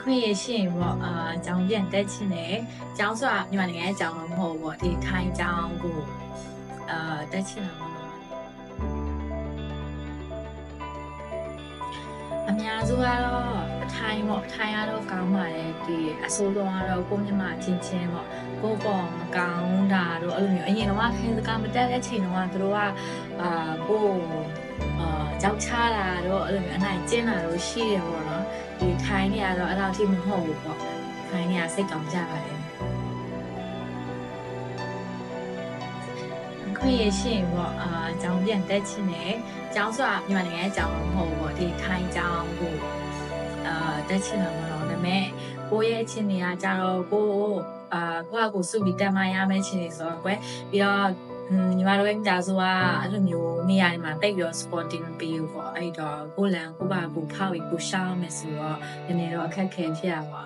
ခွင့်ရရှိရင်ပေါ့အာအကြောင်းပြန်တက်ချင်တယ်အကြောင်းဆိုတာမြန်မာနိုင်ငံရဲ့အကြောင်းတော့မဟုတ်ဘူးပေါ့ဒီထိုင်းအကြောင်းကိုအာတက်ချင်တာပေါ့နော်အများစုကတော့ထိုင်းပေါ့ထိုင်းကတော့ကောင်းပါတယ်ဒီအဆိုးဆုံးကတော့ကိုမြမချင်းချင်းပေါ့ကိုပေါ်မကောင်းတာတို့အဲ့လိုမျိုးအရင်တော့ခိုင်းစကားမတက်တဲ့ချိန်တော့သူတို့ကအာကို အာကြောက်ချတာတို့အဲ့လိုမျိုးအနိုင်ကျင်းတာတို့ရှိတယ်ပေါ့နော်ဒီထိုင်းနေရတော့အဲ့လောက်ထိမဟုတ်ဘူးပေါ့ထိုင်းနေရစိတ်ကောင်းကြပါတယ်ခွင့်ရရှိရင်ပေါ့အာအကြောင်းပြန်တက်ချင်တယ်အကြောင်းဆိုတာမြန်မာနိုင်ငံရဲ့အကြောင်းတော့မဟုတ်ဘူးပေါ့ဒီထိုင်းအကြောင်းကိုအာတက်ချင်တာမဟုတ်တော့ဒါပေမဲ့ကိုယ့်ရဲ့အချင်းတွေကကြတော့ကိုယ့်အာကိုယ့်အကိုစုပြီးတက်မှရမယ့်ချင်းတွေဆိုတော့ကွယ်ပြီးတော့อืม ညီမတို့ရဲ့မိသားစုကအဲ့လိုမျိုးနေရာတွေမှာတိတ်ပြီးတော့ sporting မပေးဘူးပေါ့အဲ့တော့ကိုယ်လန်ကိုယ့်ဘာကိုယ်ဖောက်ပြီးကိုယ်ရှောင်းမယ်ဆိုတော့နည်းနည်းတော့အခက်အခဲဖြစ်ရပါ